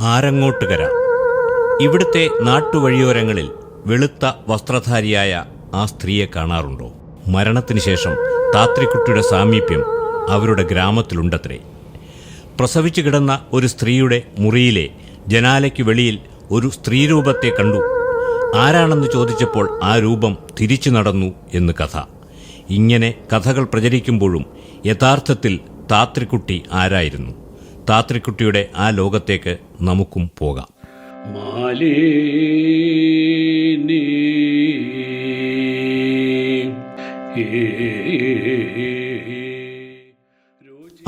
ആരങ്ങോട്ടുകര. ഇവിടുത്തെ നാട്ടുവഴിയോരങ്ങളിൽ വെളുത്ത വസ്ത്രധാരിയായ ആ സ്ത്രീയെ കാണാറുണ്ടോ? മരണത്തിന് ശേഷം താത്രിക്കുട്ടിയുടെ സാമീപ്യം അവരുടെ ഗ്രാമത്തിലുണ്ടത്രേ. പ്രസവിച്ചു കിടന്ന ഒരു സ്ത്രീയുടെ മുറിയിലെ ജനാലയ്ക്ക് വെളിയിൽ ഒരു സ്ത്രീരൂപത്തെ കണ്ടു. ആരാണെന്ന് ചോദിച്ചപ്പോൾ ആ രൂപം തിരിച്ചു നടന്നു എന്ന് കഥ. ഇങ്ങനെ കഥകൾ പ്രചരിക്കുമ്പോഴും യഥാർത്ഥത്തിൽ താത്രിക്കുട്ടി ആരായിരുന്നു? താത്രിക്കുട്ടിയുടെ ആ ലോകത്തേക്ക് നമുക്കും പോകാം. മാലിനി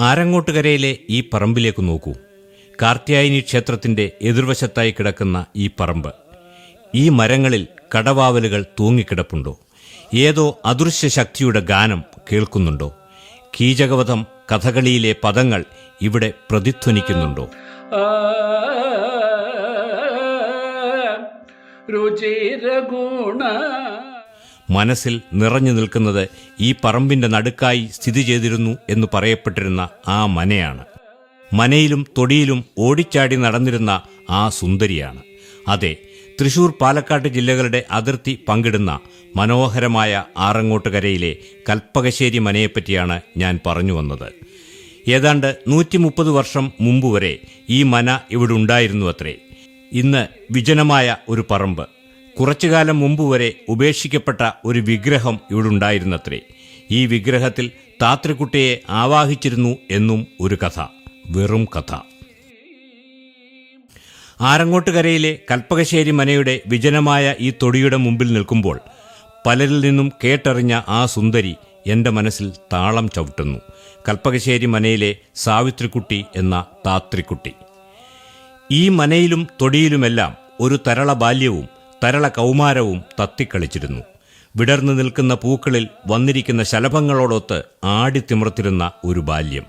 ആരങ്ങോട്ടുകരയിലെ ഈ പറമ്പിലേക്ക് നോക്കൂ. കാർത്യായനി ക്ഷേത്രത്തിന്റെ എതിർവശത്തായി കിടക്കുന്ന ഈ പറമ്പ്. ഈ മരങ്ങളിൽ കടവാവലുകൾ തൂങ്ങിക്കിടപ്പുണ്ടോ? ഏതോ അദൃശ്യ ശക്തിയുടെ ഗാനം കേൾക്കുന്നുണ്ടോ? കീചകവധം കഥകളിയിലെ പദങ്ങൾ ഇവിടെ പ്രതിധ്വനിക്കുന്നുണ്ടോ? മനസ്സിൽ നിറഞ്ഞു നിൽക്കുന്നത് ഈ പറമ്പിന്റെ നടുക്കായി സ്ഥിതി ചെയ്തിരുന്നു എന്ന് പറയപ്പെട്ടിരുന്ന ആ മനയാണ്. മനയിലും തൊടിയിലും ഓടിച്ചാടി നടന്നിരുന്ന ആ സുന്ദരിയാണ്. അതെ തൃശൂർ പാലക്കാട് ജില്ലകളുടെ അതിർത്തി പങ്കിടുന്ന മനോഹരമായ ആറങ്ങോട്ടുകരയിലെ കൽപ്പകശ്ശേരി മനയെപ്പറ്റിയാണ് ഞാൻ പറഞ്ഞു വന്നത്. ഏതാണ്ട് നൂറ്റി മുപ്പത് വർഷം മുമ്പ് വരെ ഈ മന ഇവിടെ ഉണ്ടായിരുന്നു അത്രേ ഇന്ന് വിജനമായ ഒരു പറമ്പ്. കുറച്ചു കാലം മുമ്പ് വരെ ഉപേക്ഷിക്കപ്പെട്ട ഒരു വിഗ്രഹം ഇവിടെ ഉണ്ടായിരുന്നത്രേ ഈ വിഗ്രഹത്തിൽ താത്രിക്കുട്ടിയെ ആവാഹിച്ചിരുന്നു എന്നും ഒരു കഥ വെറും കഥ. ആറങ്ങോട്ടുകരയിലെ കൽപ്പകശ്ശേരി മനയുടെ വിജനമായ ഈ തൊടിയുടെ മുമ്പിൽ നിൽക്കുമ്പോൾ പലരിൽ നിന്നും കേട്ടറിഞ്ഞ ആ സുന്ദരി എന്റെ മനസ്സിൽ താളം ചവിട്ടുന്നു. കൽപ്പകശ്ശേരി മനയിലെ സാവിത്രിക്കുട്ടി എന്ന താത്രിക്കുട്ടി. ഈ മനയിലും തൊടിയിലുമെല്ലാം ഒരു തരള ബാല്യവും തരള കൗമാരവും തത്തിക്കളിച്ചിരുന്നു. വിടർന്നു നിൽക്കുന്ന പൂക്കളിൽ വന്നിരിക്കുന്ന ശലഭങ്ങളോടൊത്ത് ആടിത്തിമർത്തിരുന്ന ഒരു ബാല്യം.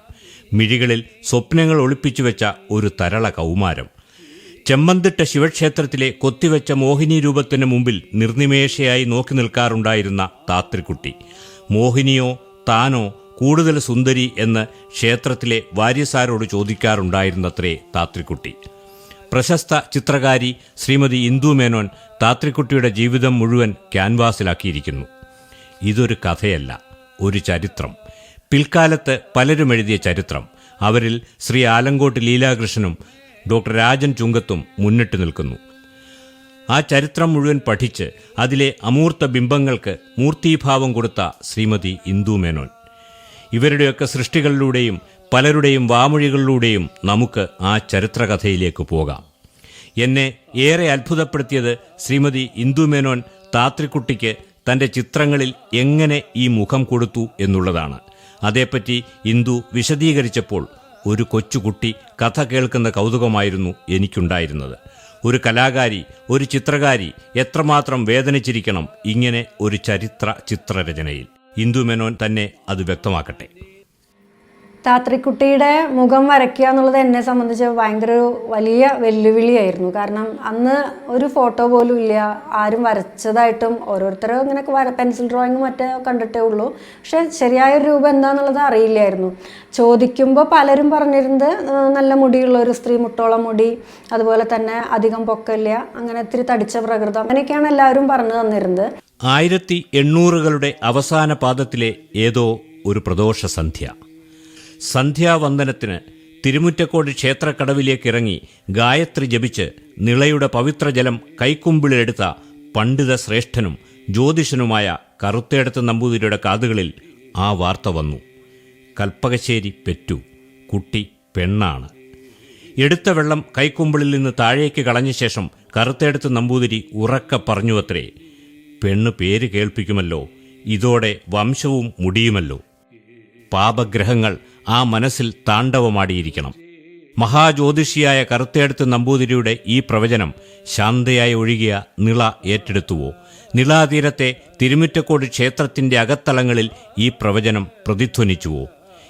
മിഴികളിൽ സ്വപ്നങ്ങൾ ഒളിപ്പിച്ചു വെച്ച ഒരു തരള കൗമാരം. ചെമ്മന്തിട്ട ശിവക്ഷേത്രത്തിലെ കൊത്തിവെച്ച മോഹിനി രൂപത്തിന് മുമ്പിൽ നിർനിമേഷയായി നോക്കി നിൽക്കാറുണ്ടായിരുന്ന താത്രിക്കുട്ടി. മോഹിനിയോ താനോ കൂടുതൽ സുന്ദരി എന്ന് ക്ഷേത്രത്തിലെ വാര്യസാരോട് ചോദിക്കാറുണ്ടായിരുന്നത്രേ താത്രിക്കുട്ടി. പ്രശസ്ത ചിത്രകാരി ശ്രീമതി ഇന്ദു മേനോൻ താത്രിക്കുട്ടിയുടെ ജീവിതം മുഴുവൻ ക്യാൻവാസിലാക്കിയിരിക്കുന്നു. ഇതൊരു കഥയല്ല ഒരു ചരിത്രം. പിൽക്കാലത്ത് പലരും എഴുതിയ ചരിത്രം. അവരിൽ ശ്രീ ആലങ്കോട്ട് ലീലാകൃഷ്ണനും ഡോക്ടർ രാജൻ ചുങ്കത്തും മുന്നിട്ട് നിൽക്കുന്നു. ആ ചരിത്രം മുഴുവൻ പഠിച്ച് അതിലെ അമൂർത്ത ബിംബങ്ങൾക്ക് മൂർത്തീഭാവം കൊടുത്ത ശ്രീമതി ഇന്ദു മേനോൻ. ഇവരുടെയൊക്കെ സൃഷ്ടികളിലൂടെയും പലരുടെയും വാമൊഴികളിലൂടെയും നമുക്ക് ആ ചരിത്രകഥയിലേക്ക് പോകാം. എന്നെ ഏറെ അത്ഭുതപ്പെടുത്തിയത് ശ്രീമതി ഇന്ദു മേനോൻ താത്രിക്കുട്ടിക്ക് തന്റെ ചിത്രങ്ങളിൽ എങ്ങനെ ഈ മുഖം കൊടുത്തു എന്നുള്ളതാണ്. അതേപ്പറ്റി ഇന്ദു വിശദീകരിച്ചപ്പോൾ ഒരു കൊച്ചുകുട്ടി കഥ കേൾക്കുന്ന കൗതുകമായിരുന്നു എനിക്കുണ്ടായിരുന്നത്. ഒരു കലാകാരി ഒരു ചിത്രകാരി എത്രമാത്രം വേദനിച്ചിരിക്കണം ഇങ്ങനെ ഒരു ചരിത്ര ചിത്രരചനയിൽ. ഇന്ദു മേനോൻ തന്നെ അത് വ്യക്തമാക്കട്ടെ. താത്രിക്കുട്ടിയുടെ മുഖം വരയ്ക്കുക എന്നുള്ളത് എന്നെ സംബന്ധിച്ച് ഭയങ്കര ഒരു വലിയ വെല്ലുവിളിയായിരുന്നു. കാരണം അന്ന് ഒരു ഫോട്ടോ പോലും ഇല്ല. ആരും വരച്ചതായിട്ടും ഓരോരുത്തരും ഇങ്ങനെ വര പെൻസിൽ ഡ്രോയിങ് മറ്റേ കണ്ടിട്ടേ ഉള്ളൂ. പക്ഷെ ശരിയായ രൂപം എന്താണെന്നുള്ളത് അറിയില്ലായിരുന്നു. ചോദിക്കുമ്പോൾ പലരും പറഞ്ഞിരുന്നത് നല്ല മുടിയുള്ള ഒരു സ്ത്രീ മുട്ടോളം മുടി അതുപോലെ തന്നെ അധികം പൊക്കമില്ല അങ്ങനെ ഇത്തിരി തടിച്ച പ്രകൃതം അങ്ങനെയൊക്കെയാണ് എല്ലാവരും പറഞ്ഞു തന്നിരുന്നത്. ആയിരത്തി എണ്ണൂറുകളുടെ അവസാന പാദത്തിലെ ഏതോ ഒരു പ്രദോഷ സന്ധ്യ സന്ധ്യാവന്ദനത്തിന് തിരുമുറ്റക്കോട് ക്ഷേത്രക്കടവിലേക്ക് ഇറങ്ങി ഗായത്രി ജപിച്ച് നിളയുടെ പവിത്രജലം കൈക്കുമ്പിളിലെടുത്ത പണ്ഡിത ശ്രേഷ്ഠനും ജ്യോതിഷനുമായ കറുത്തേടത്ത് നമ്പൂതിരിയുടെ കാതുകളിൽ ആ വാർത്ത വന്നു. കൽപ്പകശ്ശേരി പെറ്റു. കുട്ടി പെണ്ണാണ്. എടുത്ത വെള്ളം കൈക്കുമ്പിളിൽ നിന്ന് താഴേക്ക് കളഞ്ഞ ശേഷം കറുത്തേടത്ത് നമ്പൂതിരി ഉറക്ക പറഞ്ഞുവത്രേ പെണ്ണ് പേര് കേൾപ്പിക്കുമല്ലോ. ഇതോടെ വംശവും മുടിയുമല്ലോ. പാപഗ്രഹങ്ങൾ ആ മനസ്സിൽ താണ്ഡവമാടിയിരിക്കണം. മഹാജ്യോതിഷിയായ കറുത്തേടത്ത് നമ്പൂതിരിയുടെ ഈ പ്രവചനം ശാന്തയായി ഒഴുകിയ നിള ഏറ്റെടുത്തുവോ? നിളാതീരത്തെ തിരുമുറ്റക്കോട് ക്ഷേത്രത്തിന്റെ അകത്തളങ്ങളിൽ ഈ പ്രവചനം പ്രതിധ്വനിച്ചുവോ?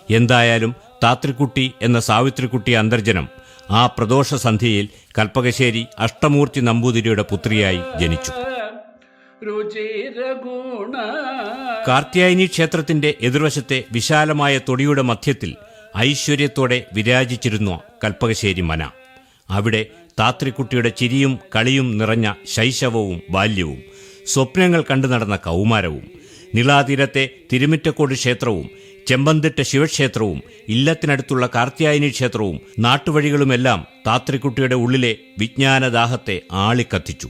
എന്തായാലും താത്രിക്കുട്ടി എന്ന സാവിത്രിക്കുട്ടി അന്തർജനം ആ പ്രദോഷ സന്ധ്യയിൽ കൽപ്പകശ്ശേരി അഷ്ടമൂർത്തി നമ്പൂതിരിയുടെ പുത്രിയായി ജനിച്ചു. കാർത്യായനി ക്ഷേത്രത്തിന്റെ എതിർവശത്തെ വിശാലമായ തൊടിയുടെ മധ്യത്തിൽ ഐശ്വര്യത്തോടെ വിരാജിച്ചിരുന്നു കൽപ്പകശ്ശേരി മന. അവിടെ താത്രിക്കുട്ടിയുടെ ചിരിയും കളിയും നിറഞ്ഞ ശൈശവവും ബാല്യവും സ്വപ്നങ്ങൾ കണ്ടു നടന്ന കൗമാരവും നിളാതീരത്തെ തിരുമിറ്റക്കോട് ക്ഷേത്രവും ചെമ്പന്തിട്ട ശിവക്ഷേത്രവും ഇല്ലത്തിനടുത്തുള്ള കാർത്യായനി ക്ഷേത്രവും നാട്ടുവഴികളുമെല്ലാം താത്രിക്കുട്ടിയുടെ ഉള്ളിലെ വിജ്ഞാനദാഹത്തെ ആളിക്കത്തിച്ചു.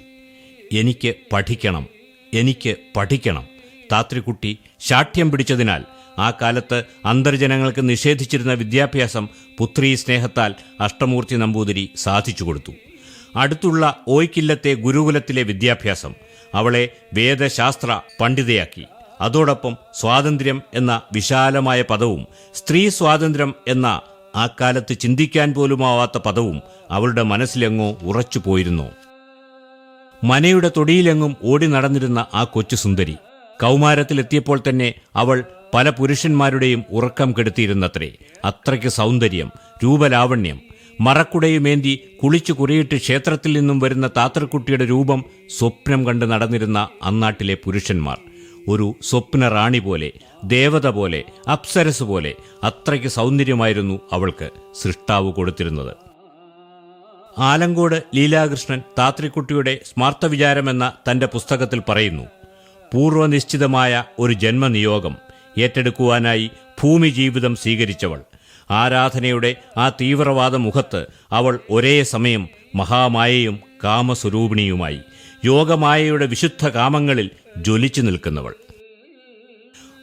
എനിക്ക് പഠിക്കണം. എനിക്ക് പഠിക്കണം. താത്രിക്കുട്ടി ശാഠ്യം പിടിച്ചതിനാൽ ആ കാലത്ത് അന്തർജനങ്ങൾക്ക് നിഷേധിച്ചിരുന്ന വിദ്യാഭ്യാസം പുത്രി സ്നേഹത്താൽ അഷ്ടമൂർത്തി നമ്പൂതിരി സാധിച്ചു കൊടുത്തു. അടുത്തുള്ള ഓയ്ക്കില്ലത്തെ ഗുരുകുലത്തിലെ വിദ്യാഭ്യാസം അവളെ വേദശാസ്ത്ര പണ്ഡിതയാക്കി. അതോടൊപ്പം സ്വാതന്ത്ര്യം എന്ന വിശാലമായ പദവും സ്ത്രീ സ്വാതന്ത്ര്യം എന്ന ആ കാലത്ത് ചിന്തിക്കാൻ പോലുമാവാത്ത പദവും അവളുടെ മനസ്സിലെങ്ങോ ഉറച്ചുപോയിരുന്നു. മനയുടെ തൊടിയിലെങ്ങും ഓടി നടന്നിരുന്ന ആ കൊച്ചു സുന്ദരി. കൗമാരത്തിലെത്തിയപ്പോൾ തന്നെ അവൾ പല പുരുഷന്മാരുടെയും ഉറക്കം കെടുത്തിയിരുന്നത്രേ. അത്രയ്ക്ക് സൗന്ദര്യം രൂപലാവണ്യം. മറക്കുടയുമേന്തി കുളിച്ചു കുറിയിട്ട് ക്ഷേത്രത്തിൽ നിന്നും വരുന്ന താത്രക്കുട്ടിയുടെ രൂപം സ്വപ്നം കണ്ട് നടന്നിരുന്ന അന്നാട്ടിലെ പുരുഷന്മാർ. ഒരു സ്വപ്ന റാണി പോലെ ദേവത പോലെ അപ്സരസ് പോലെ അത്രയ്ക്ക് സൗന്ദര്യമായിരുന്നു അവൾക്ക് സൃഷ്ടാവ് കൊടുത്തിരുന്നത്. ആലങ്കോട് ലീലാകൃഷ്ണൻ താത്രിക്കുട്ടിയുടെ സ്മാർത്ത വിചാരമെന്ന തന്റെ പുസ്തകത്തിൽ പറയുന്നു പൂർവനിശ്ചിതമായ ഒരു ജന്മനിയോഗം ഏറ്റെടുക്കുവാനായി ഭൂമി ജീവിതം സ്വീകരിച്ചവൾ. ആരാധനയുടെ ആ തീവ്രവാദ മുഖത്ത് അവൾ ഒരേ സമയം മഹാമായയും കാമസ്വരൂപിണിയുമായി യോഗമായയുടെ വിശുദ്ധ കാമങ്ങളിൽ ജ്വലിച്ചു നിൽക്കുന്നവൾ.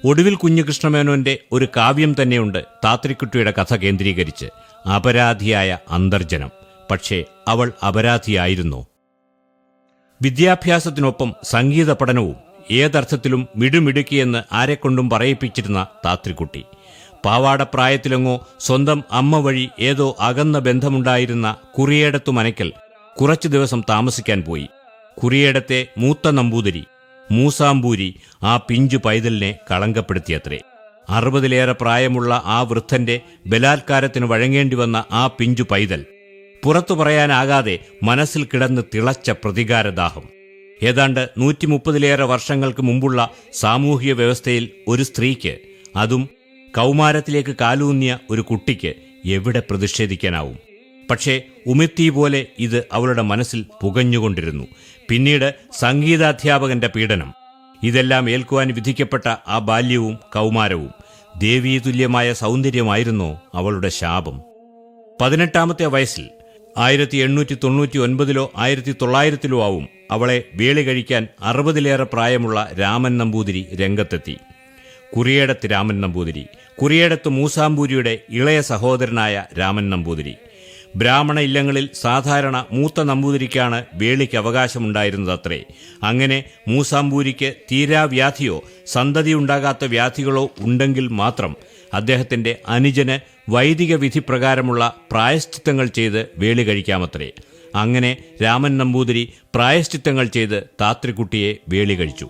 ഒടുവിൽ കുഞ്ഞുകൃഷ്ണമേനോന്റെ ഒരു കാവ്യം തന്നെയുണ്ട് താത്രിക്കുട്ടിയുടെ കഥ കേന്ദ്രീകരിച്ച് അപരാധിയായ അന്തർജനം. പക്ഷേ അവൾ അപരാധിയായിരുന്നു. വിദ്യാഭ്യാസത്തിനൊപ്പം സംഗീത പഠനവും ഏതർത്ഥത്തിലും മിടുമിടുക്കിയെന്ന് ആരെക്കൊണ്ടും പറയിപ്പിച്ചിരുന്ന താത്രിക്കുട്ടി പാവാടപ്രായത്തിലെങ്ങോ സ്വന്തം അമ്മ വഴി ഏതോ അകന്ന ബന്ധമുണ്ടായിരുന്ന കുറിയേടത്തു മനയ്ക്കൽ കുറച്ചു ദിവസം താമസിക്കാൻ പോയി. കുറിയേടത്തെ മൂത്ത നമ്പൂതിരി മൂസാമ്പൂരി ആ പിഞ്ചു പൈതലിനെ കളങ്കപ്പെടുത്തിയത്രേ. അറുപതിലേറെ പ്രായമുള്ള ആ വൃദ്ധന്റെ ബലാത്കാരത്തിന് വഴങ്ങേണ്ടി വന്ന ആ പിഞ്ചു പൈതൽ പുറത്തു പറയാനാകാതെ മനസ്സിൽ കിടന്ന് തിളച്ച പ്രതികാരദാഹം. ഏതാണ്ട് നൂറ്റി മുപ്പതിലേറെ വർഷങ്ങൾക്ക് മുമ്പുള്ള സാമൂഹിക വ്യവസ്ഥയിൽ ഒരു സ്ത്രീക്ക് അതും കൗമാരത്തിലേക്ക് കാലൂന്നിയ ഒരു കുട്ടിക്ക് എവിടെ പ്രതിഷേധിക്കാനാവും? പക്ഷേ ഉമിത്തി പോലെ ഇത് അവളുടെ മനസ്സിൽ പുകഞ്ഞുകൊണ്ടിരുന്നു. പിന്നീട് സംഗീതാധ്യാപകന്റെ പീഡനം. ഇതെല്ലാം ഏൽക്കുവാൻ വിധിക്കപ്പെട്ട ആ ബാല്യവും കൗമാരവും ദേവീതുല്യമായ സൗന്ദര്യമായിരുന്നോ അവളുടെ ശാപം. പതിനെട്ടാമത്തെ വയസ്സിൽ ആയിരത്തി എണ്ണൂറ്റി തൊണ്ണൂറ്റി ഒൻപതിലോ ആയിരത്തി തൊള്ളായിരത്തിലോ ആവും. അവളെ വേളി കഴിക്കാൻ അറുപതിലേറെ പ്രായമുള്ള രാമൻ നമ്പൂതിരി രംഗത്തെത്തി. കുറിയേടത്ത് രാമൻ നമ്പൂതിരി. കുറിയേടത്ത് മൂസാമ്പൂരിയുടെ ഇളയ സഹോദരനായ രാമൻ നമ്പൂതിരി. ബ്രാഹ്മണ ഇല്ലങ്ങളിൽ സാധാരണ മൂത്ത നമ്പൂതിരിക്കാണ് വേളിക്ക് അവകാശമുണ്ടായിരുന്നതത്രേ. അങ്ങനെ മൂസാമ്പൂരിക്ക് തീരാവ്യാധിയോ സന്തതിയുണ്ടാകാത്ത വ്യാധികളോ ഉണ്ടെങ്കിൽ മാത്രം അദ്ദേഹത്തിന്റെ അനുജന് വൈദിക വിധി പ്രകാരമുള്ള പ്രായശ്ചിത്തങ്ങൾ ചെയ്ത് വേളി കഴിക്കാമത്രേ. അങ്ങനെ രാമൻ നമ്പൂതിരി പ്രായശ്ചിത്തങ്ങൾ ചെയ്ത് താത്രിക്കുട്ടിയെ വേളി കഴിച്ചു.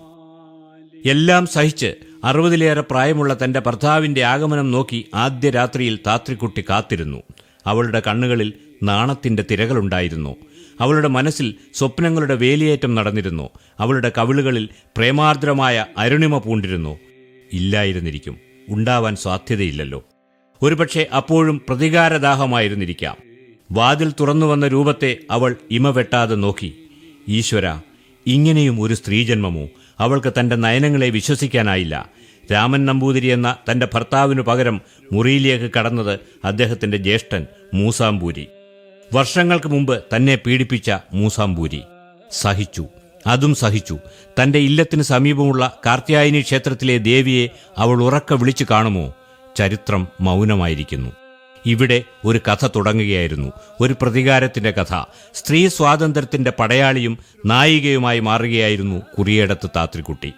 എല്ലാം സഹിച്ച് അറുപതിലേറെ പ്രായമുള്ള തന്റെ ഭർത്താവിന്റെ ആഗമനം നോക്കി ആദ്യ രാത്രിയിൽ താത്രിക്കുട്ടി കാത്തിരുന്നു. അവളുടെ കണ്ണുകളിൽ നാണത്തിന്റെ തിരകളുണ്ടായിരുന്നു. അവളുടെ മനസ്സിൽ സ്വപ്നങ്ങളുടെ വേലിയേറ്റം നടന്നിരുന്നു. അവളുടെ കവിളുകളിൽ പ്രേമാർദ്രമായ അരുണിമ പൂണ്ടിരുന്നു. ഇല്ലായിരുന്നിരിക്കും. ഉണ്ടാവാൻ സാധ്യതയില്ലല്ലോ. ഒരുപക്ഷെ അപ്പോഴും പ്രതികാരദാഹമായിരുന്നിരിക്കാം. വാതിൽ തുറന്നു വന്ന രൂപത്തെ അവൾ ഇമവെട്ടാതെ നോക്കി. ഈശ്വര ഇങ്ങനെയും ഒരു സ്ത്രീജന്മമോ അവൾക്ക് തന്റെ നയനങ്ങളെ വിശ്വസിക്കാനായില്ല. രാമൻ നമ്പൂതിരി എന്ന തന്റെ ഭർത്താവിനു പകരം മുറിയിലേക്ക് കടന്നത് അദ്ദേഹത്തിന്റെ ജ്യേഷ്ഠൻ മൂസാമ്പൂരി വർഷങ്ങൾക്ക് മുമ്പ് തന്നെ പീഡിപ്പിച്ച മൂസാമ്പൂരി സഹിച്ചു. അതും സഹിച്ചു. തന്റെ ഇല്ലത്തിന് സമീപമുള്ള കാർത്യായനി ക്ഷേത്രത്തിലെ ദേവിയെ അവൾ ഉറക്ക വിളിച്ചു കാണുമോ? ചരിത്രം മൗനമായിരിക്കുന്നു. ഇവിടെ ഒരു കഥ തുടങ്ങുകയായിരുന്നു. ഒരു പ്രതികാരത്തിന്റെ കഥ. സ്ത്രീ സ്വാതന്ത്ര്യത്തിന്റെ പടയാളിയും നായികയുമായി മാറുകയായിരുന്നു കുറിയേടത്ത് താത്രിക്കുട്ടി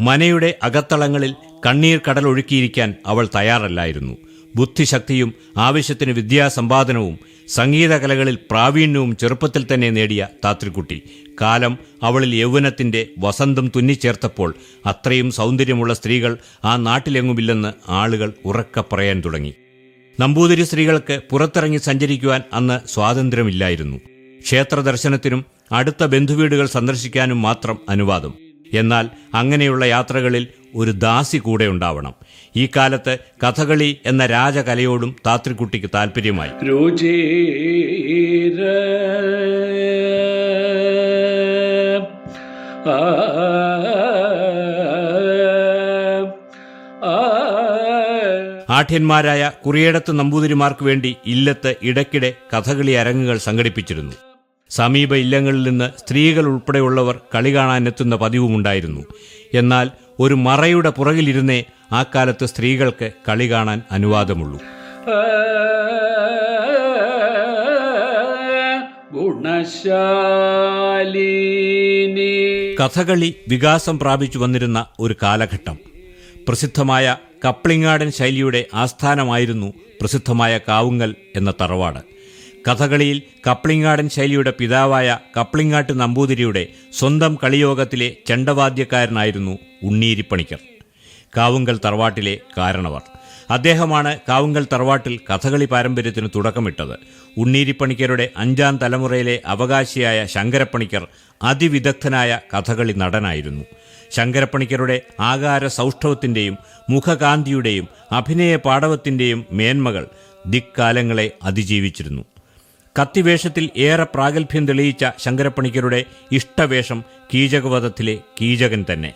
മനയുടെ അകത്തളങ്ങളിൽ കണ്ണീർ കടൽ കടലൊഴുക്കിയിരിക്കാൻ അവൾ തയ്യാറല്ലായിരുന്നു. ബുദ്ധിശക്തിയും ആവശ്യത്തിന് വിദ്യാസമ്പാദനവും സംഗീതകലകളിൽ പ്രാവീണ്യവും ചെറുപ്പത്തിൽ തന്നെ നേടിയ താത്രിക്കുട്ടി. കാലം അവളിൽ യൗവനത്തിന്റെ വസന്തം തുന്നിച്ചേർത്തപ്പോൾ അത്രയും സൗന്ദര്യമുള്ള സ്ത്രീകൾ ആ നാട്ടിലെങ്ങുമില്ലെന്ന് ആളുകൾ ഉറക്കെ പറയാൻ തുടങ്ങി. നമ്പൂതിരി സ്ത്രീകൾക്ക് പുറത്തിറങ്ങി സഞ്ചരിക്കുവാൻ അന്ന് സ്വാതന്ത്ര്യമില്ലായിരുന്നു. ക്ഷേത്ര ദർശനത്തിനും അടുത്ത ബന്ധുവീടുകൾ സന്ദർശിക്കാനും മാത്രം അനുവാദം. എന്നാൽ അങ്ങനെയുള്ള യാത്രകളിൽ ഒരു ദാസി കൂടെ ഉണ്ടാവണം. ഈ കാലത്ത് കഥകളി എന്ന രാജകലയോടും താത്രിക്കുട്ടിക്ക് താല്പര്യമായി ആഠ്യന്മാരായ കുറിയേടത്ത് നമ്പൂതിരിമാർക്ക് വേണ്ടി ഇല്ലത്ത് ഇടയ്ക്കിടെ കഥകളി അരങ്ങുകൾ സംഘടിപ്പിച്ചിരുന്നു. സമീപ ഇല്ലങ്ങളിൽ നിന്ന് സ്ത്രീകൾ ഉൾപ്പെടെയുള്ളവർ കളി കാണാനെത്തുന്ന പതിവുമുണ്ടായിരുന്നു. എന്നാൽ ഒരു മറയുടെ പുറകിലിരുന്നേ ആ കാലത്ത് സ്ത്രീകൾക്ക് കളി കാണാൻ അനുവാദമുള്ളൂ. കഥകളി വികാസം പ്രാപിച്ചു വന്നിരുന്ന ഒരു കാലഘട്ടം. പ്രസിദ്ധമായ കപ്ലിങ്ങാടൻ ശൈലിയുടെ ആസ്ഥാനമായിരുന്നു പ്രസിദ്ധമായ കാവുങ്ങൽ എന്ന തറവാട്. കഥകളിയിൽ കപ്ലിങ്ങാടൻ ശൈലിയുടെ പിതാവായ കപ്ലിങ്ങാട്ട് നമ്പൂതിരിയുടെ സ്വന്തം കളിയോഗത്തിലെ ചണ്ടവാദ്യക്കാരനായിരുന്നു ഉണ്ണീരിപ്പണിക്കർ. കാവുങ്കൽ തറവാട്ടിലെ കാരണവർ. അദ്ദേഹമാണ് കാവുങ്കൽ തറവാട്ടിൽ കഥകളി പാരമ്പര്യത്തിന് തുടക്കമിട്ടത്. ഉണ്ണീരിപ്പണിക്കരുടെ അഞ്ചാം തലമുറയിലെ അവകാശിയായ ശങ്കരപ്പണിക്കർ അതിവിദഗ്ധനായ കഥകളി നടനായിരുന്നു. ശങ്കരപ്പണിക്കരുടെ ആകാര സൗഷ്ഠവത്തിന്റെയും മുഖകാന്തിയുടെയും അഭിനയ പാടവത്തിന്റെയും മേന്മകൾ ദിക്കാലങ്ങളെ അതിജീവിച്ചിരുന്നു. കത്തിവേഷത്തിൽ ഏറെ പ്രാഗൽഭ്യം തെളിയിച്ച ശങ്കരപ്പണിക്കരുടെ ഇഷ്ടവേഷം കീചകവധത്തിലെ കീചകൻ തന്നെ.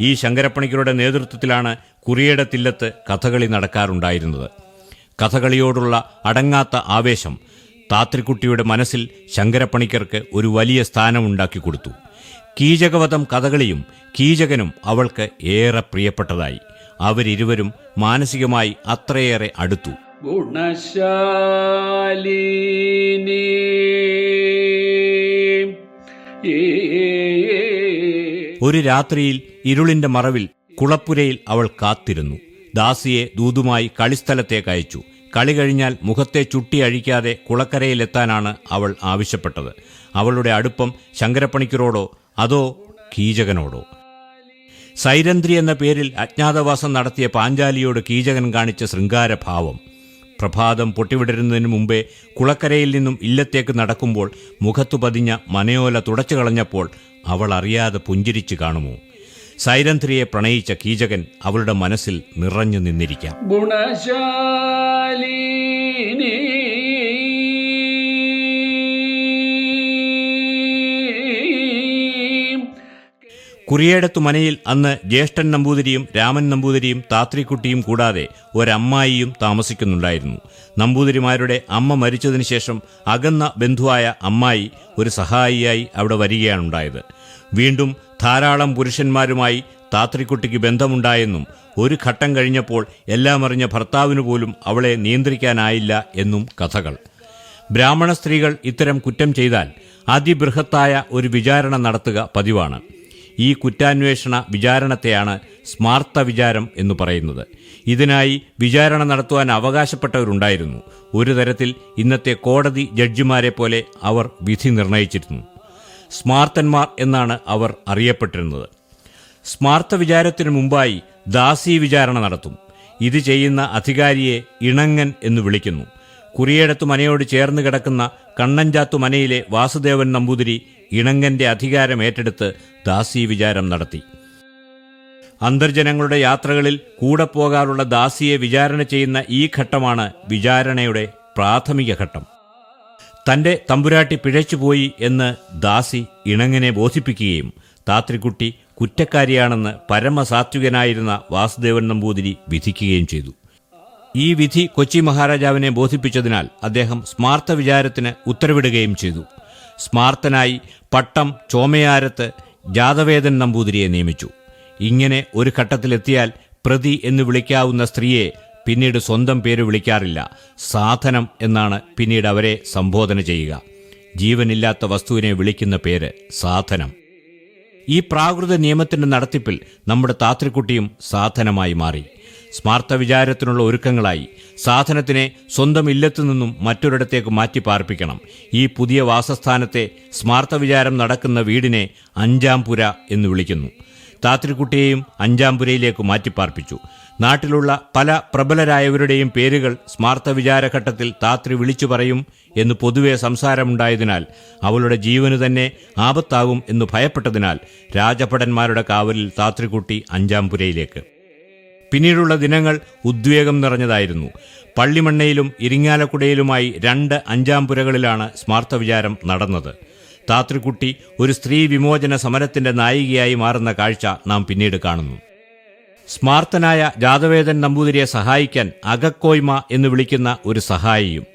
ഈ ശങ്കരപ്പണിക്കരുടെ നേതൃത്വത്തിലാണ് കുറിയേടത്തില്ലത്ത് കഥകളി നടക്കാറുണ്ടായിരുന്നത്. കഥകളിയോടുള്ള അടങ്ങാത്ത ആവേശം താത്രിക്കുട്ടിയുടെ മനസ്സിൽ ശങ്കരപ്പണിക്കർക്ക് ഒരു വലിയ സ്ഥാനമുണ്ടാക്കി കൊടുത്തു. കീചകവധം കഥകളിയും കീചകനും അവൾക്ക് ഏറെ പ്രിയപ്പെട്ടതായി. അവരിരുവരും മാനസികമായി അത്രയേറെ അടുത്തു. ഗുണശാലിനി. ഒരു രാത്രിയിൽ ഇരുളിന്റെ മറവിൽ കുളപ്പുരയിൽ അവൾ കാത്തിരുന്നു. ദാസിയെ ദൂതുമായി കളിസ്ഥലത്തേക്ക് അയച്ചു. കളി കഴിഞ്ഞാൽ മുഖത്തെ ചുട്ടി അഴിക്കാതെ കുളക്കരയിലെത്താനാണ് അവൾ ആവശ്യപ്പെട്ടത്. അവളുടെ അടുപ്പം ശങ്കരപ്പണിക്കരോടോ അതോ കീചകനോടോ. സൈരന്ധ്രി എന്ന പേരിൽ അജ്ഞാതവാസം നടത്തിയ പാഞ്ചാലിയോട് കീചകൻ കാണിച്ച ശൃംഗാരഭാവം. പ്രഭാതം പൊട്ടിവിടരുന്നതിന് മുമ്പേ കുളക്കരയിൽ നിന്നും ഇല്ലത്തേക്ക് നടക്കുമ്പോൾ മുഖത്തു പതിഞ്ഞ മനയോല തുടച്ചു കളഞ്ഞപ്പോൾ അവൾ അറിയാതെ പുഞ്ചിരിച്ചു കാണുമോ? സൈരന്ധ്രിയെ പ്രണയിച്ച കീചകൻ അവളുടെ മനസ്സിൽ നിറഞ്ഞു നിന്നിരിക്കാം. ഗുണശാലിനി കുറിയേടത്തു മനയിൽ അന്ന് ജ്യേഷ്ഠൻ നമ്പൂതിരിയും രാമൻ നമ്പൂതിരിയും താത്രിക്കുട്ടിയും കൂടാതെ ഒരമ്മായിയും താമസിക്കുന്നുണ്ടായിരുന്നു. നമ്പൂതിരിമാരുടെ അമ്മ മരിച്ചതിനു ശേഷം അകന്ന ബന്ധുവായ അമ്മായി ഒരു സഹായിയായി അവിടെ വരികയാണുണ്ടായത്. വീണ്ടും ധാരാളം പുരുഷന്മാരുമായി താത്രിക്കുട്ടിക്ക് ബന്ധമുണ്ടായെന്നും ഒരു ഘട്ടം കഴിഞ്ഞപ്പോൾ എല്ലാം അറിഞ്ഞ ഭർത്താവിനു പോലും അവളെ നിയന്ത്രിക്കാനായില്ല എന്നും കഥകൾ. ബ്രാഹ്മണ സ്ത്രീകൾ ഇത്തരം കുറ്റം ചെയ്താൽ അതിബൃഹത്തായ ഒരു വിചാരണ നടത്തുക പതിവാണ്. ഈ കുറ്റാന്വേഷണ വിചാരണത്തെയാണ് സ്മാർത്ത വിചാരം എന്ന് പറയുന്നത്. ഇതിനായി വിചാരണ നടത്തുവാൻ അവകാശപ്പെട്ടവരുണ്ടായിരുന്നു. ഒരു തരത്തിൽ ഇന്നത്തെ കോടതി ജഡ്ജിമാരെ പോലെ അവർ വിധി നിർണയിച്ചിരുന്നു. സ്മാർത്തന്മാർ എന്നാണ് അവർ അറിയപ്പെട്ടിരുന്നത്. സ്മാർത്ത വിചാരത്തിനു മുമ്പായി ദാസി വിചാരണ നടത്തും. ഇത് ചെയ്യുന്ന അധികാരിയെ ഇണങ്ങൻ എന്ന് വിളിക്കുന്നു. കുറിയേടത്തു മനയോട് ചേർന്ന് കിടക്കുന്ന കണ്ണഞ്ചാത്തു മനയിലെ വാസുദേവൻ നമ്പൂതിരി ഇണങ്ങന്റെ അധികാരം ഏറ്റെടുത്ത് ദാസി വിചാരം നടത്തി. അന്തർജനങ്ങളുടെ യാത്രകളിൽ കൂടെ പോകാറുള്ള ദാസിയെ വിചാരണ ചെയ്യുന്ന ഈ ഘട്ടമാണ് വിചാരണയുടെ പ്രാഥമിക ഘട്ടം. തന്റെ തമ്പുരാട്ടി പിഴച്ചുപോയി എന്ന് ദാസി ഇണങ്ങനെ ബോധിപ്പിക്കുകയും താത്രിക്കുട്ടി കുറ്റക്കാരിയാണെന്ന് പരമസാത്വികനായിരുന്ന വാസുദേവൻ നമ്പൂതിരി വിധിക്കുകയും ചെയ്തു. ഈ വിധി കൊച്ചി മഹാരാജാവിനെ ബോധിപ്പിച്ചതിനാൽ അദ്ദേഹം സ്മാർത്ത വിചാരത്തിന് ഉത്തരവിടുകയും ചെയ്തു. സ്മാർത്തനായി പട്ടം ചോമയാരത്ത് ജാതവേദൻ നമ്പൂതിരിയെ നിയമിച്ചു. ഇങ്ങനെ ഒരു ഘട്ടത്തിലെത്തിയാൽ പ്രതി എന്ന് വിളിക്കാവുന്ന സ്ത്രീയെ പിന്നീട് സ്വന്തം പേര് വിളിക്കാറില്ല. സാധനം എന്നാണ് പിന്നീട് അവരെ സംബോധന ചെയ്യുക. ജീവനില്ലാത്ത വസ്തുവിനെ വിളിക്കുന്ന പേര് സാധനം. ഈ പ്രാകൃത നിയമത്തിന്റെ നടത്തിപ്പിൽ നമ്മുടെ താത്രിക്കുട്ടിയും സാധനമായി മാറി. സ്മാർത്ത വിചാരത്തിനുള്ള ഒരുക്കങ്ങളായി സാധനത്തിനെ സ്വന്തം ഇല്ലത്തു നിന്നും മറ്റൊരിടത്തേക്ക് മാറ്റി പാർപ്പിക്കണം. ഈ പുതിയ വാസസ്ഥാനത്തെ സ്മാർത്ഥ വിചാരം നടക്കുന്ന വീടിനെ അഞ്ചാംപുര എന്ന് വിളിക്കുന്നു. താത്രിക്കുട്ടിയെയും അഞ്ചാംപുരയിലേക്ക് മാറ്റിപ്പാർപ്പിച്ചു നാട്ടിലുള്ള പല പ്രബലരായവരുടെയും പേരുകൾ സ്മാർത്ഥ വിചാരഘട്ടത്തിൽ താത്രി വിളിച്ചു പറയും എന്ന് പൊതുവെ സംസാരമുണ്ടായതിനാൽ അവളുടെ ജീവന് തന്നെ ആപത്താകും എന്ന് ഭയപ്പെട്ടതിനാൽ രാജഭടന്മാരുടെ കാവലിൽ താത്രിക്കുട്ടി അഞ്ചാം പുരയിലേക്ക് പിന്നീടുള്ള ദിനങ്ങൾ ഉദ്വേഗം നിറഞ്ഞതായിരുന്നു. പള്ളിമണ്ണയിലും ഇരിങ്ങാലക്കുടയിലുമായി രണ്ട് അഞ്ചാം പുരകളിലാണ് സ്മാർത്ത വിചാരം നടന്നത്. താത്രിക്കുട്ടി ഒരു സ്ത്രീ വിമോചന സമരത്തിന്റെ നായികയായി മാറുന്ന കാഴ്ച നാം പിന്നീട് കാണുന്നു. സ്മാർത്തനായ ജാതവേദൻ നമ്പൂതിരിയെ സഹായിക്കാൻ അകക്കോയ്മ എന്ന് വിളിക്കുന്ന ഒരു സഹായിയും.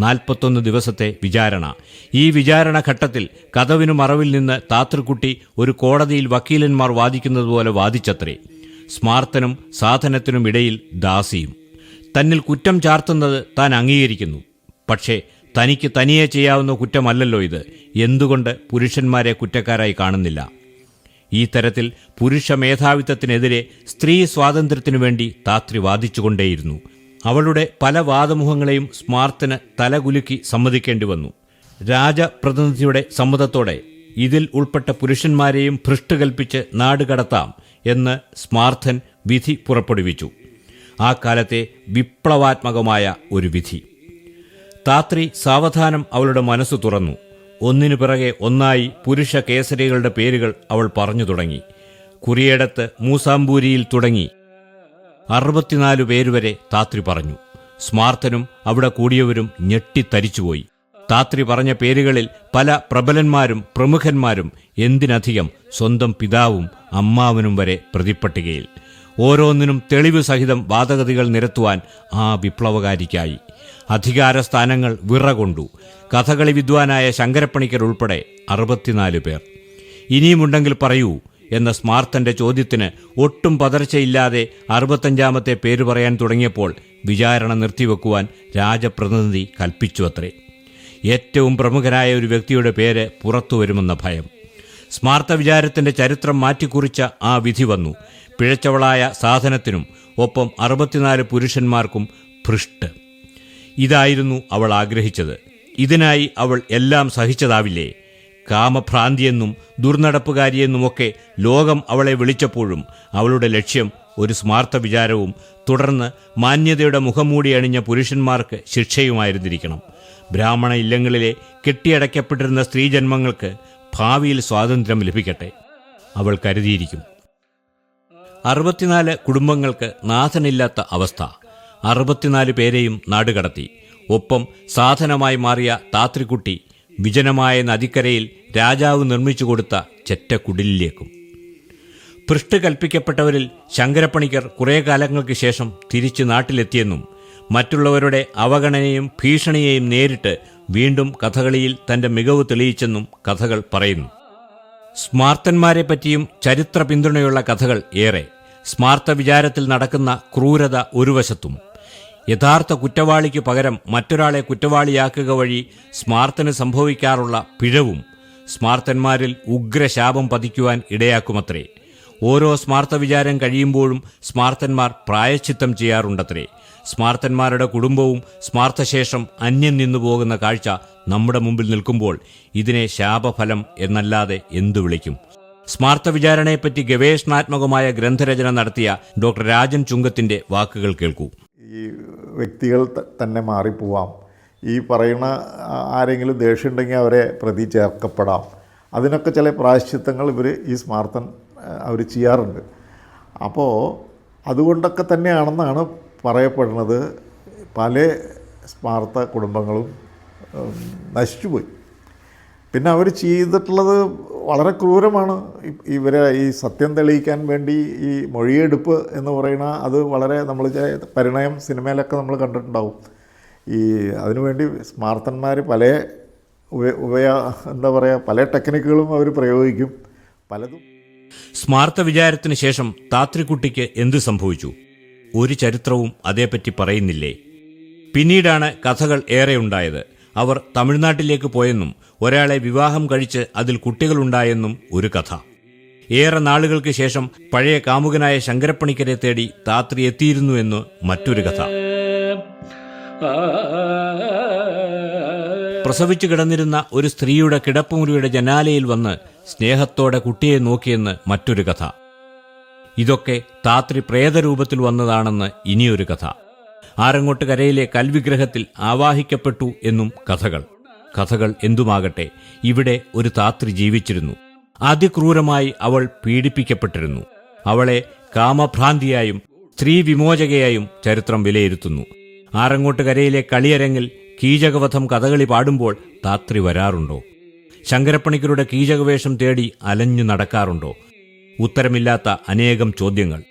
നാൽപ്പത്തൊന്ന് ദിവസത്തെ വിചാരണ. ഈ വിചാരണ ഘട്ടത്തിൽ കഥവിനു മറവിൽ നിന്ന് താത്രിക്കുട്ടി ഒരു കോടതിയിൽ വക്കീലന്മാർ വാദിക്കുന്നതുപോലെ വാദിച്ചത്രേ. സ്മാർത്തനും സാധനത്തിനും ഇടയിൽ ദാസിയും. തന്നിൽ കുറ്റം ചാർത്തുന്നത് താൻ അംഗീകരിക്കുന്നു. പക്ഷേ തനിക്ക് തനിയെ ചെയ്യാവുന്ന കുറ്റമല്ലല്ലോ ഇത്. എന്തുകൊണ്ട് പുരുഷന്മാരെ കുറ്റക്കാരായി കാണുന്നില്ല? ഈ തരത്തിൽ പുരുഷ മേധാവിത്വത്തിനെതിരെ സ്ത്രീ സ്വാതന്ത്ര്യത്തിനു വേണ്ടി താത്രി വാദിച്ചുകൊണ്ടേയിരുന്നു. അവളുടെ പല വാദമുഖങ്ങളെയും സ്മാർത്തിന് തലകുലുക്കി സമ്മതിക്കേണ്ടി വന്നു. രാജപ്രതിനിധിയുടെ സമ്മതത്തോടെ ഇതിൽ ഉൾപ്പെട്ട പുരുഷന്മാരെയും ഭ്രഷ്ട് കൽപ്പിച്ച് നാട് കടത്താം എന്ന് സ്മാർത്ഥൻ വിധി പുറപ്പെടുവിച്ചു. ആ കാലത്തെ വിപ്ലവാത്മകമായ ഒരു വിധി. താത്രി സാവധാനം അവളുടെ മനസ്സ് തുറന്നു. ഒന്നിനു പിറകെ ഒന്നായി പുരുഷ കേസരികളുടെ പേരുകൾ അവൾ പറഞ്ഞു തുടങ്ങി. കുറിയേടത്ത് മൂസാമ്പൂരിയിൽ തുടങ്ങി. അറുപത്തിനാലു പേരുവരെ താത്രി പറഞ്ഞു. സ്മാർത്ഥനും അവിടെ കൂടിയവരും ഞെട്ടിത്തരിച്ചുപോയി താത്രി പറഞ്ഞ പേരുകളിൽ പല പ്രബലന്മാരും പ്രമുഖന്മാരും എന്തിനധികം സ്വന്തം പിതാവും അമ്മാവനും വരെ പ്രതിപ്പട്ടികയിൽ. ഓരോന്നിനും തെളിവ് സഹിതം വാദഗതികൾ നിരത്തുവാൻ ആ വിപ്ലവകാരിക്കായി. അധികാരസ്ഥാനങ്ങൾ വിറകൊണ്ടു. കഥകളി വിദ്വാനായ ശങ്കരപ്പണിക്കർ ഉൾപ്പെടെ അറുപത്തിനാല് പേർ. ഇനിയുമുണ്ടെങ്കിൽ പറയൂ എന്ന സ്മാർത്തന്റെ ചോദ്യത്തിന് ഒട്ടും പതർച്ചയില്ലാതെ അറുപത്തഞ്ചാമത്തെ പേര് പറയാൻ തുടങ്ങിയപ്പോൾ വിചാരണ നിർത്തിവെക്കുവാൻ രാജപ്രതിനിധി കൽപ്പിച്ചു അത്രേ ഏറ്റവും പ്രമുഖനായ ഒരു വ്യക്തിയുടെ പേര് പുറത്തു വരുമെന്ന ഭയം. സ്മാർത്ത വിചാരത്തിന്റെ ചരിത്രം മാറ്റിക്കുറിച്ച ആ വിധി വന്നു. പിഴച്ചവളായ സാധനത്തിനും ഒപ്പം അറുപത്തിനാല് പുരുഷന്മാർക്കും ഭൃഷ്ട്. ഇതായിരുന്നു അവൾ ആഗ്രഹിച്ചത്. ഇതിനായി അവൾ എല്ലാം സഹിച്ചതാവില്ലേ? കാമഭ്രാന്തിയെന്നും ദുർനടപ്പുകാരിയെന്നുമൊക്കെ ലോകം അവളെ വിളിച്ചപ്പോഴും അവളുടെ ലക്ഷ്യം ഒരു സ്മാർത്ഥ വിചാരവും തുടർന്ന് മാന്യതയുടെ മുഖംമൂടി അണിഞ്ഞ പുരുഷന്മാർക്ക് ശിക്ഷയുമായിരുന്നിരിക്കണം. ബ്രാഹ്മണ ഇല്ലങ്ങളിലെ കെട്ടിയടയ്ക്കപ്പെട്ടിരുന്ന സ്ത്രീജന്മങ്ങൾക്ക് ഭാവിയിൽ സ്വാതന്ത്ര്യം ലഭിക്കട്ടെ. അവൾ കരുതിയിരിക്കും. അറുപത്തിനാല് കുടുംബങ്ങൾക്ക് നാഥനില്ലാത്ത അവസ്ഥ. അറുപത്തിനാല് പേരെയും നാടുകടത്തി ഒപ്പം സാധനമായി മാറിയ താത്രിക്കുട്ടി വിജനമായ നദിക്കരയിൽ രാജാവ് നിർമ്മിച്ചു കൊടുത്ത ചെറ്റക്കുടിലേക്കും പൃഷ്ട് കൽപ്പിക്കപ്പെട്ടവരിൽ ശങ്കരപ്പണിക്കർ കുറേ കാലങ്ങൾക്ക് ശേഷം തിരിച്ച് നാട്ടിലെത്തിയെന്നും മറ്റുള്ളവരുടെ അവഗണനയും ഭീഷണിയെയും നേരിട്ട് വീണ്ടും കഥകളിയിൽ തന്റെ മികവ് തെളിയിച്ചെന്നും കഥകൾ പറയുന്നു. സ്മാർത്തന്മാരെ പറ്റിയും ചരിത്ര പിന്തുണയുള്ള കഥകൾ ഏറെ. സ്മാർത്ത വിചാരത്തിൽ നടക്കുന്ന ക്രൂരത ഒരു വശത്തും. യഥാർത്ഥ കുറ്റവാളിക്ക് പകരം മറ്റൊരാളെ കുറ്റവാളിയാക്കുക വഴി സ്മാർത്തന് സംഭവിക്കാറുള്ള പിഴവും സ്മാർത്തന്മാരിൽ ഉഗ്രശാപം പതിക്കുവാൻ ഇടയാക്കുമത്രേ. ഓരോ സ്മാർത്ത വിചാരം കഴിയുമ്പോഴും സ്മാർത്തന്മാർ പ്രായശ്ചിത്തം ചെയ്യാറുണ്ടത്രേ. സ്മാർത്തന്മാരുടെ കുടുംബവും സ്മാർത്ഥശേഷം അന്യം നിന്നു പോകുന്ന കാഴ്ച നമ്മുടെ മുമ്പിൽ നിൽക്കുമ്പോൾ ഇതിനെ ശാപഫലം എന്നല്ലാതെ എന്തു വിളിക്കും? സ്മാർത്ത വിചാരണയെപ്പറ്റി ഗവേഷണാത്മകമായ ഗ്രന്ഥരചന നടത്തിയ ഡോക്ടർ രാജൻ ചുങ്കത്തിന്റെ വാക്കുകൾ കേൾക്കൂ. ഈ വ്യക്തികൾ തന്നെ മാറിപ്പോവാം. ഈ പറയുന്ന ആരെങ്കിലും ദേഷ്യമുണ്ടെങ്കിൽ അവരെ പ്രതി ചേർക്കപ്പെടാം. അതിനൊക്കെ ചില പ്രായശ്ചിത്തങ്ങൾ ഇവർ ഈ സ്മാർത്തൻ അവർ ചെയ്യാറുണ്ട്. അപ്പോൾ അതുകൊണ്ടൊക്കെ തന്നെയാണെന്നാണ് പറയപ്പെടുന്നത് പല സ്മാർത്ത കുടുംബങ്ങളും നശിച്ചുപോയി. പിന്നെ അവർ ചെയ്തിട്ടുള്ളത് വളരെ ക്രൂരമാണ്. ഇവരെ ഈ സത്യം തെളിയിക്കാൻ വേണ്ടി ഈ മൊഴിയെടുപ്പ് എന്ന് പറയുന്ന അത് വളരെ നമ്മൾ പരിണയം സിനിമയിലൊക്കെ നമ്മൾ കണ്ടിട്ടുണ്ടാവും. ഈ അതിനുവേണ്ടി സ്മാർത്തന്മാർ പല ഉപ ഉപയ എന്താ പറയുക പല ടെക്നിക്കുകളും അവർ പ്രയോഗിക്കും. പലതും സ്മാർത്ത വിചാരത്തിന് ശേഷം താത്രിക്കുട്ടിക്ക് എന്ത് സംഭവിച്ചു? ഒരു ചരിത്രവും അതേപ്പറ്റി പറയുന്നില്ലേ? പിന്നീടാണ് കഥകൾ ഏറെ ഉണ്ടായത്. അവർ തമിഴ്നാട്ടിലേക്ക് പോയെന്നും ഒരാളെ വിവാഹം കഴിച്ച് അതിൽ കുട്ടികളുണ്ടായെന്നും ഒരു കഥ. ഏറെ നാളുകൾക്ക് ശേഷം പഴയ കാമുകനായ ശങ്കരപ്പണിക്കരെ തേടി താത്രി എത്തിയിരുന്നു എന്ന് മറ്റൊരു കഥ. പ്രസവിച്ചു കിടന്നിരുന്ന ഒരു സ്ത്രീയുടെ കിടപ്പുമുറിയുടെ ജനാലയിൽ വന്ന് സ്നേഹത്തോടെ കുട്ടിയെ നോക്കിയെന്ന് മറ്റൊരു കഥ. ഇതൊക്കെ താത്രി പ്രേതരൂപത്തിൽ വന്നതാണെന്ന് ഇനിയൊരു കഥ. ആരങ്ങോട്ട് കരയിലെ കൽവിഗ്രഹത്തിൽ ആവാഹിക്കപ്പെട്ടു എന്നും കഥകൾ. കഥകൾ എന്തുമാകട്ടെ ഇവിടെ ഒരു താത്രി ജീവിച്ചിരുന്നു. അതിക്രൂരമായി അവൾ പീഡിപ്പിക്കപ്പെട്ടിരുന്നു. അവളെ കാമഭ്രാന്തിയായും സ്ത്രീ വിമോചകയായും ചരിത്രം വിലയിരുത്തുന്നു. ആരങ്ങോട്ട് കരയിലെ കളിയരങ്ങിൽ കീചകവധം കഥകളി പാടുമ്പോൾ താത്രി വരാറുണ്ടോ? ശങ്കരപ്പണിക്കരുടെ കീചകവേഷം തേടി അലഞ്ഞു നടക്കാറുണ്ടോ? ഉത്തരമില്ലാത്ത അനേകം ചോദ്യങ്ങൾ.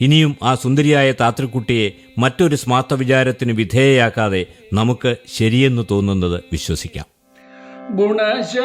ഇനിയും ആ സുന്ദരിയായ താത്രിക്കുട്ടിയെ മറ്റൊരു സ്മാർത്ത വിചാരത്തിന് വിധേയയാക്കാതെ നമുക്ക് ശരിയെന്ന് തോന്നുന്നത് വിശ്വസിക്കാം. ഗുണശാലി